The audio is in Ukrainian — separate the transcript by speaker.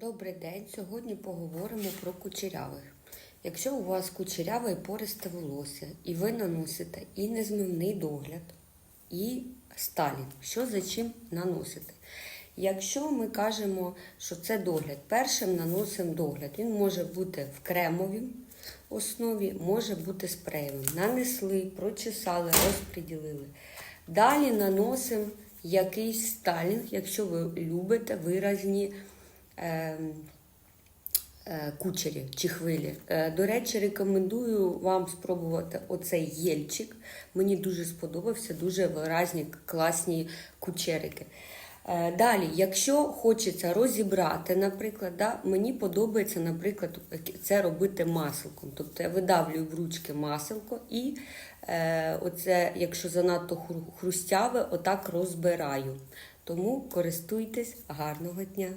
Speaker 1: Добрий день. Сьогодні поговоримо про кучерявих. Якщо у вас кучеряве і пористе волосся, і ви наносите і незмивний догляд, і сталінг, що за чим наносите? Якщо ми кажемо, що це догляд, першим наносимо догляд. Він може бути в кремовій основі, може бути спреєвим. Нанесли, прочесали, розподілили. Далі наносимо якийсь сталінг, якщо ви любите виразні кучері чи хвилі. Е, до речі, рекомендую вам спробувати оцей єльчик. Мені дуже сподобався, дуже виразні, класні кучерики. Е, Далі, якщо хочеться розібрати, наприклад, да, мені подобається, наприклад, це робити маселком. Тобто я видавлюю в ручки маселко і е, оце, якщо занадто хрустяве, отак розбираю. Тому користуйтесь гарного дня!